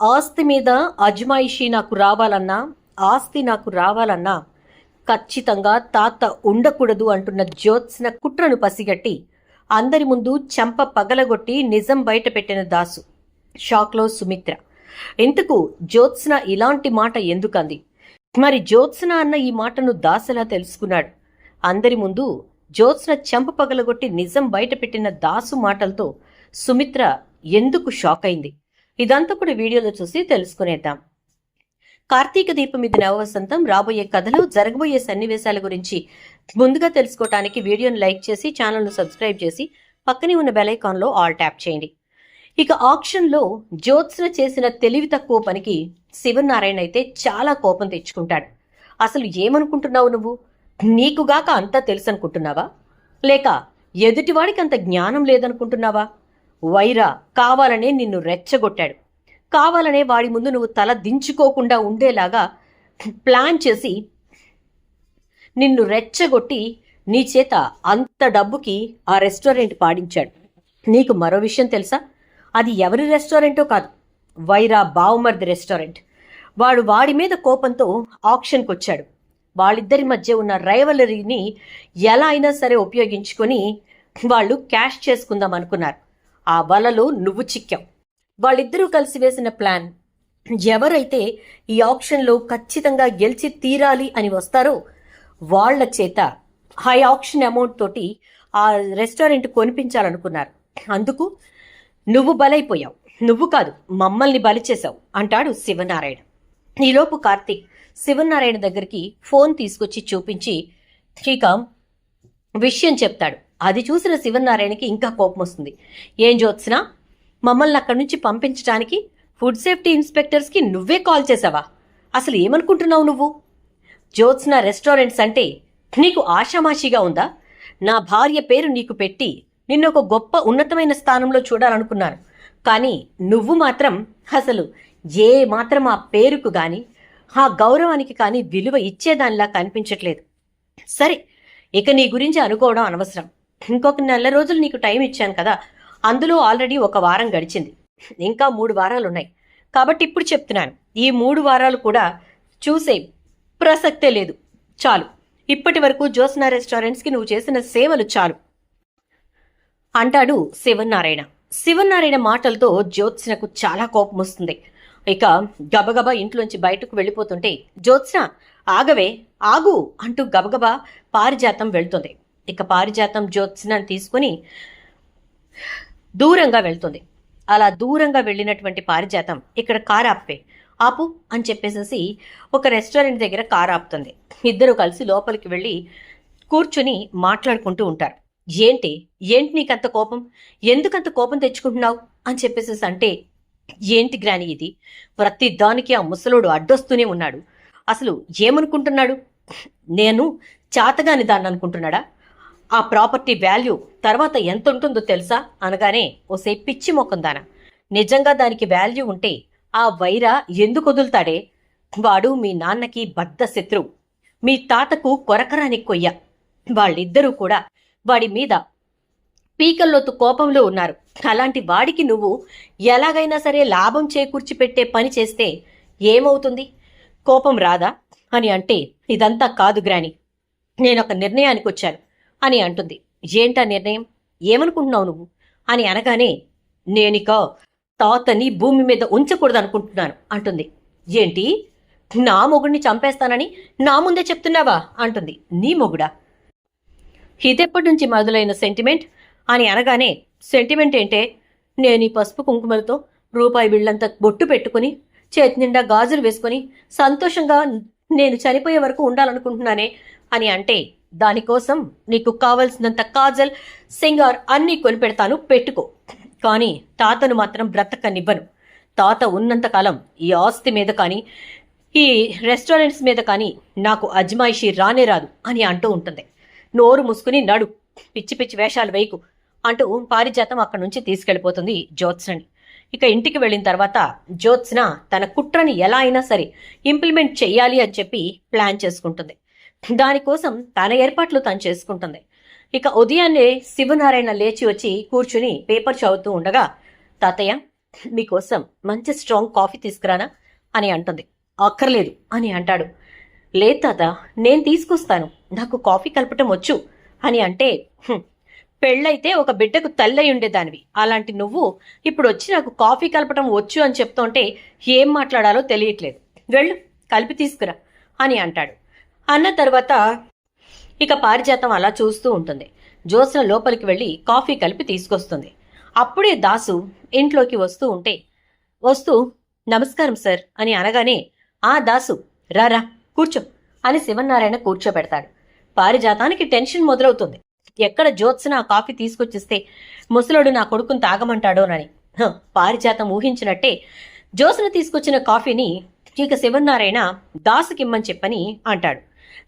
ఆస్తి మీద అజ్మాయిషీ నాకు రావాలన్నా ఆస్తి నాకు రావాలన్నా ఖచ్చితంగా తాత ఉండకూడదు అంటున్న జ్యోత్స్న కుట్రను పసిగట్టి అందరి ముందు చెంప పగలగొట్టి నిజం బయటపెట్టిన దాసు. షాక్లో సుమిత్ర. ఇంతకు జ్యోత్స్న ఇలాంటి మాట ఎందుకంది? మరి జ్యోత్స్న అన్న ఈ మాటను దాసలా తెలుసుకున్నాడు. అందరి ముందు జ్యోత్స్న చెంప పగలగొట్టి నిజం బయటపెట్టిన దాసు మాటలతో సుమిత్ర ఎందుకు షాక్ అయింది ఇదంతా కూడా వీడియోలో చూసి తెలుసుకునేద్దాం. కార్తీక దీపం ఇది నవవసంతం రాబోయే కథలు జరగబోయే సన్నివేశాల గురించి ముందుగా తెలుసుకోవటానికి వీడియోను లైక్ చేసి ఛానల్ను సబ్స్క్రైబ్ చేసి పక్కనే ఉన్న బెలైకాన్లో ఆల్ ట్యాప్ చేయండి. ఇక ఆక్షన్లో జ్యోత్స్న చేసిన తెలివి తక్కువ పనికి శివనారాయణ అయితే చాలా కోపం తెచ్చుకుంటాడు. అసలు ఏమనుకుంటున్నావు నువ్వు? నీకుగాక అంతా తెలుసు అనుకుంటున్నావా లేక ఎదుటివాడికి అంత జ్ఞానం లేదనుకుంటున్నావా? వైరా కావాలనే నిన్ను రెచ్చగొట్టాడు. కావాలనే వాడి ముందు నువ్వు తల దించుకోకుండా ఉండేలాగా ప్లాన్ చేసి నిన్ను రెచ్చగొట్టి నీ చేత అంత డబ్బుకి ఆ రెస్టారెంట్ పాడించాడు. నీకు మరో విషయం తెలుసా? అది ఎవరి రెస్టారెంటో కాదు. వైరా బావుమర్ది రెస్టారెంట్. వాడు వాడి మీద కోపంతో ఆప్షన్కి వచ్చాడు. వాళ్ళిద్దరి మధ్య ఉన్న రైవలరీని ఎలా అయినా సరే ఉపయోగించుకొని వాళ్ళు క్యాష్ చేసుకుందాం అనుకున్నారు. ఆ వలలో నువ్వు చిక్కావు. వాళ్ళిద్దరూ కలిసి వేసిన ప్లాన్ ఎవరైతే ఈ ఆప్షన్లో ఖచ్చితంగా గెలిచి తీరాలి అని వస్తారో వాళ్ళ చేత హై ఆప్షన్ అమౌంట్ తోటి ఆ రెస్టారెంట్ కొనిపించాలనుకున్నారు. అందుకు నువ్వు బలైపోయావు. నువ్వు కాదు మమ్మల్ని బలి చేశావు అంటాడు శివనారాయణ. ఈలోపు కార్తీక్ శివనారాయణ దగ్గరికి ఫోన్ తీసుకొచ్చి చూపించి ఇక విషయం చెప్తాడు. అది చూసిన శివనారాయణకి ఇంకా కోపం వస్తుంది. ఏం జ్యోత్స్నా? మమ్మల్ని అక్కడి నుంచి పంపించడానికి ఫుడ్ సేఫ్టీ ఇన్స్పెక్టర్స్కి నువ్వే కాల్ చేసావా? అసలు ఏమనుకుంటున్నావు నువ్వు? జ్యోత్స్న రెస్టారెంట్స్ అంటే నీకు ఆషామాషిగా ఉందా? నా భార్య పేరు నీకు పెట్టి నిన్ను ఒక గొప్ప ఉన్నతమైన స్థానంలో చూడాలనుకున్నాను. కానీ నువ్వు మాత్రం అసలు ఏ మాత్రం ఆ పేరుకు కానీ ఆ గౌరవానికి కానీ విలువ ఇచ్చేదానిలా కనిపించట్లేదు. సరే ఇక నీ గురించి అనుకోవడం అనవసరం. ఇంకొక నెల రోజులు నీకు టైం ఇచ్చాను కదా. అందులో ఆల్రెడీ ఒక వారం గడిచింది. ఇంకా మూడు వారాలు ఉన్నాయి కాబట్టి ఇప్పుడు చెప్తున్నాను. ఈ మూడు వారాలు కూడా చూసే ప్రసక్తే లేదు. చాలు. ఇప్పటి వరకు జ్యోత్స్న రెస్టారెంట్స్కి నువ్వు చేసిన సేవలు చాలు. అంటాడు శివనారాయణ. శివనారాయణ మాటలతో జ్యోత్స్నకు చాలా కోపం వస్తుంది. ఇక గబగబా ఇంట్లోంచి బయటకు వెళ్ళిపోతుంటే జ్యోత్స్న ఆగవే ఆగు అంటూ గబగబా పారిజాతం వెళ్తుంది. ఇక పారిజాతం జ్యోత్స్నాన్ని తీసుకుని దూరంగా వెళ్తుంది. అలా దూరంగా వెళ్ళినటువంటి పారిజాతం ఇక్కడ కారు ఆపే ఆపు అని చెప్పేసేసి ఒక రెస్టారెంట్ దగ్గర కారు ఆపుతుంది. ఇద్దరు కలిసి లోపలికి వెళ్ళి కూర్చుని మాట్లాడుకుంటూ ఉంటారు. ఏంటి? ఏంటి నీకంత కోపం? ఎందుకంత కోపం తెచ్చుకుంటున్నావు? అని చెప్పేసేసి అంటే ఏంటి గ్రాని ఇది? ప్రతి దానికి ఆ ముసలోడు అడ్డొస్తూనే ఉన్నాడు. అసలు ఏమనుకుంటున్నాడు? నేను చాతగాని దాన్ని అనుకుంటున్నాడా? ఆ ప్రాపర్టీ వాల్యూ తర్వాత ఎంత ఉంటుందో తెలుసా? అనగానే ఓసే పిచ్చి మొక్కందానా నిజంగా దానికి వాల్యూ ఉంటే ఆ వైరా ఎందుకు వదులుతాడే? వాడు మీ నాన్నకి బద్ద శత్రువు మీ తాతకు కొరకరాని కొయ్య. వాళ్ళిద్దరూ కూడా వాడి మీద పీకల్లోతు కోపంలో ఉన్నారు. అలాంటి వాడికి నువ్వు ఎలాగైనా సరే లాభం చేకూర్చి పెట్టే పని చేస్తే ఏమవుతుంది? కోపం రాదా? అని అంటే ఇదంతా కాదు గ్రాని. నేనొక నిర్ణయానికి వచ్చాను అని అంటుంది. ఏంటా నిర్ణయం? ఏమనుకుంటున్నావు నువ్వు? అని అనగానే నేనిక తాతని భూమి మీద ఉంచకూడదు అనుకుంటున్నాను అంటుంది. ఏంటి? నా మొగుడిని చంపేస్తానని నా ముందే చెప్తున్నావా? అంటుంది. నీ మొగుడా? ఇదెప్పటి నుంచి మొదలైన సెంటిమెంట్ అని అనగానే సెంటిమెంట్ ఏంటే? నేను ఈ పసుపు కుంకుమలతో రూపాయి బిళ్ళంత బొట్టు పెట్టుకుని చేతి నిండా గాజులు వేసుకొని సంతోషంగా నేను చనిపోయే వరకు ఉండాలనుకుంటున్నానే? అని అంటే దానికోసం నీకు కావలసినంత కాజల్ సింగార్ అన్నీ కొనిపెడతాను పెట్టుకో. కానీ తాతను మాత్రం బ్రతకనివ్వను. తాత ఉన్నంతకాలం ఈ ఆస్తి మీద కానీ ఈ రెస్టారెంట్స్ మీద కానీ నాకు అజ్మాయిషీ రానే రాదు అని అంటూ ఉంటుంది. నోరు మూసుకుని నడు పిచ్చి పిచ్చి వేషాలు వేయకు అంటూ పారిజాతం అక్కడి నుంచి తీసుకెళ్ళిపోతుంది జ్యోత్స్నని. ఇక ఇంటికి వెళ్ళిన తర్వాత జ్యోత్స్న తన కుట్రని ఎలా అయినా సరే ఇంప్లిమెంట్ చెయ్యాలి అని చెప్పి ప్లాన్ చేసుకుంటుంది. దానికోసం తన ఏర్పాట్లు తను చేసుకుంటుంది. ఇక ఉదయాన్నే శివనారాయణ లేచి వచ్చి కూర్చుని పేపర్ చదువుతూ ఉండగా తాతయ్య మీకోసం మంచి స్ట్రాంగ్ కాఫీ తీసుకురానా? అని అంటుంది. అక్కర్లేదు అని అంటాడు. లేదు తాత నేను తీసుకొస్తాను. నాకు కాఫీ కలపటం వచ్చు అని అంటే పెళ్ళైతే ఒక బిడ్డకు తల్లై ఉండేదానివి. అలాంటి నువ్వు ఇప్పుడు వచ్చి నాకు కాఫీ కలపటం వచ్చు అని చెప్తుంటే ఏం మాట్లాడాలో తెలియట్లేదు. వెళ్ళు కలిపి తీసుకురా అని అంటాడు. అన్న తర్వాత ఇక పారిజాతం అలా చూస్తూ ఉంటుంది. జ్యోత్స్న లోపలికి వెళ్ళి కాఫీ కలిపి తీసుకొస్తుంది. అప్పుడే దాసు ఇంట్లోకి వస్తూ ఉంటే వస్తూ నమస్కారం సార్ అని అనగానే ఆ దాసు రారా కూర్చో అని శివనారాయణ కూర్చోబెడతాడు. పారిజాతానికి టెన్షన్ మొదలవుతుంది. ఎక్కడ జ్యోత్స్న ఆ కాఫీ తీసుకొచ్చిస్తే ముసలోడు నా కొడుకుని తాగమంటాడోనని పారిజాతం ఊహించినట్టే జ్యోత్స్న తీసుకొచ్చిన కాఫీని ఇక శివనారాయణ దాసుకిమ్మని చెప్పని అంటాడు.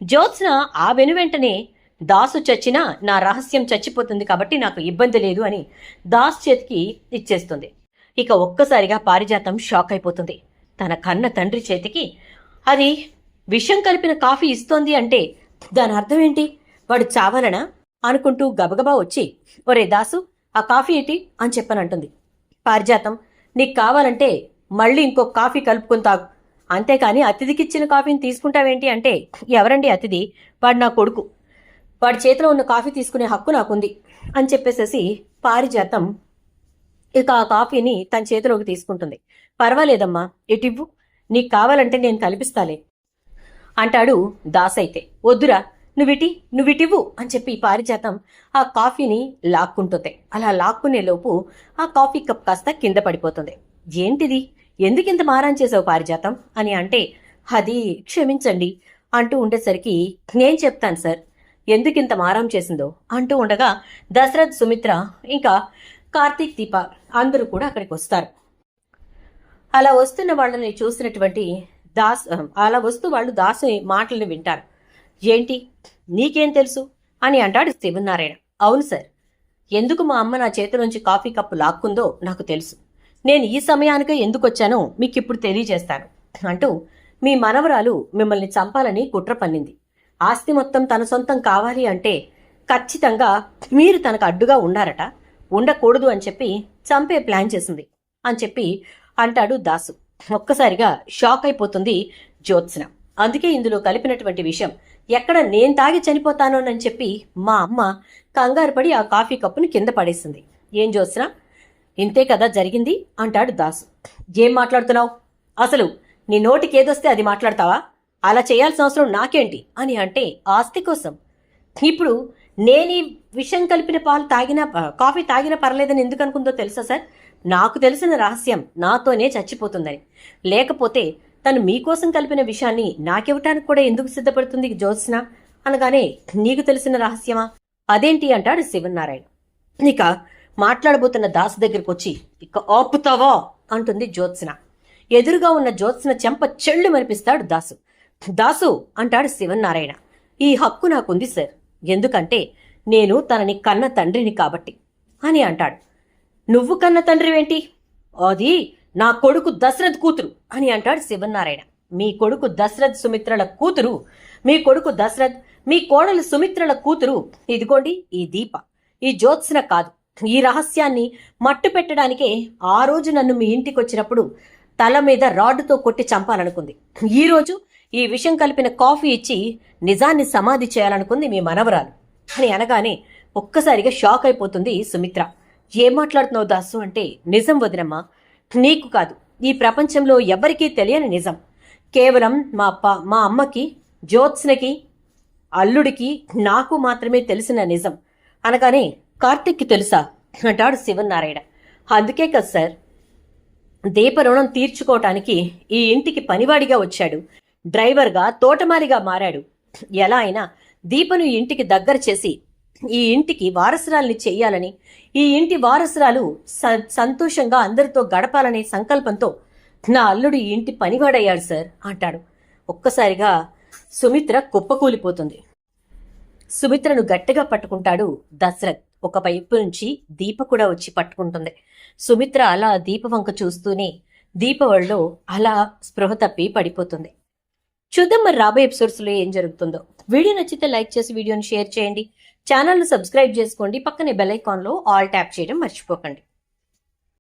జ్యోత్స్న ఆ వెను వెంటనే దాసు చచ్చినా నా రహస్యం చచ్చిపోతుంది కాబట్టి నాకు ఇబ్బంది లేదు అని దాస్ చేతికి ఇచ్చేస్తుంది. ఇక ఒక్కసారిగా పారిజాతం షాక్ అయిపోతుంది. తన కన్న తండ్రి చేతికి అది విషం కలిపిన కాఫీ ఇస్తోంది అంటే దాని అర్థం ఏంటి? వాడు చావాలనా? అనుకుంటూ గబగబా వచ్చి ఒరే దాసు ఆ కాఫీ ఏంటి? అని చెప్పనంటుంది. పారిజాతం నీకు కావాలంటే మళ్ళీ ఇంకో కాఫీ కలుపుకొని తాగు. అంతేకాని అతిథికిచ్చిన కాఫీని తీసుకుంటావేంటి అంటే ఎవరండి అతిథి? వాడు నా కొడుకు. వాడి చేతిలో ఉన్న కాఫీ తీసుకునే హక్కు నాకుంది అని చెప్పేసేసి పారిజాతం ఇక ఆ కాఫీని తన చేతిలోకి తీసుకుంటుంది. పర్వాలేదమ్మా ఇటివ్వు నీకు కావాలంటే నేను కల్పిస్తాలే అంటాడు దాసైతే. వద్దురా నువ్విటి నువ్విటివ్వు అని చెప్పి పారిజాతం ఆ కాఫీని లాక్కుంటుంది. అలా లాక్కునే లోపు ఆ కాఫీ కప్ కాస్త కింద పడిపోతుంది. ఏంటిది? ఎందుకింత మారాన్ చేసావు పారిజాతం? అని అంటే అది క్షమించండి అంటూ ఉండేసరికి నేను చెప్తాను సార్. ఎందుకింత మారం చేసిందో అంటూ ఉండగా దశరథ్ సుమిత్ర ఇంకా కార్తీక్ దీప అందరూ కూడా అక్కడికి వస్తారు. అలా వస్తున్న వాళ్ళని చూసినటువంటి దాస్ అలా వస్తూ వాళ్ళు దాసు మాటలను వింటారు. ఏంటి? నీకేం తెలుసు? అని అంటాడు శివనారాయణ. అవును సార్. ఎందుకు మా అమ్మ నా చేతి నుంచి కాఫీ కప్పు లాక్కుందో నాకు తెలుసు. నేను ఈ సమయానికే ఎందుకు వచ్చానో మీకు ఇప్పుడు తెలియజేస్తాను. అంటూ మీ మనవరాలు మిమ్మల్ని చంపాలని కుట్ర పన్నింది. ఆస్తి మొత్తం తన సొంతం కావాలి అంటే ఖచ్చితంగా మీరు తనకు అడ్డుగా ఉండారట. ఉండకూడదు అని చెప్పి చంపే ప్లాన్ చేసింది అని చెప్పి అంటాడు దాసు. ఒక్కసారిగా షాక్ అయిపోతుంది జ్యోత్స్న. అందుకే ఇందులో కలిపినటువంటి విషయం ఎక్కడ నేను తాగి చనిపోతానోనని చెప్పి మా అమ్మ కంగారు పడి ఆ కాఫీ కప్పుని కింద పడేసింది. ఏం జ్యోత్స్న? ఇంతే కదా జరిగింది? అంటాడు దాసు. ఏం మాట్లాడుతున్నావు? అసలు నీ నోటికి ఏదొస్తే అది మాట్లాడతావా? అలా చేయాల్సిన అవసరం నాకేంటి? అని అంటే ఆస్తి కోసం. ఇప్పుడు నేను ఈ విషయం కలిపిన పాలు తాగినా కాఫీ తాగినా పర్లేదని ఎందుకు అనుకుందో తెలుసా సార్? నాకు తెలిసిన రహస్యం నాతోనే చచ్చిపోతుందని. లేకపోతే తను మీకోసం కలిపిన విషయాన్ని నాకివ్వటానికి కూడా ఎందుకు సిద్ధపడుతుంది జ్యోత్స్న? అనగానే నీకు తెలిసిన రహస్యమా? అదేంటి అంటాడు శివనారాయణ. ఇక మాట్లాడబోతున్న దాసు దగ్గరికి వచ్చి ఇక ఆపుతావా? అంటుంది జ్యోత్స్న. ఎదురుగా ఉన్న జ్యోత్స్న చెంప చెళ్ళు మరిపిస్తాడు దాసు. దాసు అంటాడు శివనారాయణ ఈ హక్కు నాకుంది సార్. ఎందుకంటే నేను తనని కన్న తండ్రిని కాబట్టి అని అంటాడు. నువ్వు కన్న తండ్రివేంటి? అది నా కొడుకు దశరథ్ కూతురు అని అంటాడు శివనారాయణ మీ కొడుకు దశరథ్ సుమిత్రల కూతురు మీ కొడుకు దశరథ్ మీ కోడలు సుమిత్రల కూతురు. ఇదిగోండి ఈ దీప. ఈ జ్యోత్స్న కాదు. ఈ రహస్యాన్ని మట్టు పెట్టడానికే ఆ రోజు నన్ను మీ ఇంటికి వచ్చినప్పుడు తల మీద రాడ్డుతో కొట్టి చంపాలనుకుంది. ఈ రోజు ఈ విషం కలిపిన కాఫీ ఇచ్చి నిజాన్ని సమాధి చేయాలనుకుంది మీ మనవరాలు. అని అనగానే ఒక్కసారిగా షాక్ అయిపోతుంది సుమిత్ర. ఏం మాట్లాడుతున్నావు దాసు అంటే నిజం వదినమ్మా. నీకు కాదు ఈ ప్రపంచంలో ఎవరికీ తెలియని నిజం. కేవలం మా అప్ప మా అమ్మకి జ్యోత్స్నకి అల్లుడికి నాకు మాత్రమే తెలిసిన నిజం. అనగానే కార్తిక్కి తెలుసా? అంటాడు శివనారాయణ అందుకే కదా సార్ దీప రుణం తీర్చుకోవటానికి ఈ ఇంటికి పనివాడిగా వచ్చాడు. డ్రైవర్గా తోటమాలిగా మారాడు. ఎలా అయినా దీపను ఇంటికి దగ్గర చేసి ఈ ఇంటికి వారసురాల్ని చెయ్యాలని ఈ ఇంటి వారసురాలు స- సంతోషంగా అందరితో గడపాలనే సంకల్పంతో నా అల్లుడు ఈ ఇంటి పనివాడయ్యాడు సార్ అంటాడు. ఒక్కసారిగా సుమిత్ర కుప్పకూలిపోతుంది. సుమిత్రను గట్టిగా పట్టుకుంటాడు దశరథ్. ఒక వైపు నుంచి దీప కూడా వచ్చి పట్టుకుంటుంది. సుమిత్ర అలా దీప వంక చూస్తూనే దీప అలా స్పృహ తప్పి పడిపోతుంది. చూద్దాం మరి రాబోయే ఎపిసోడ్స్లో ఏం జరుగుతుందో. వీడియో నచ్చితే లైక్ చేసి వీడియోని షేర్ చేయండి. ఛానల్ను సబ్స్క్రైబ్ చేసుకోండి. పక్కనే బెల్ ఐకాన్లో ఆల్ ట్యాప్ చేయడం మర్చిపోకండి.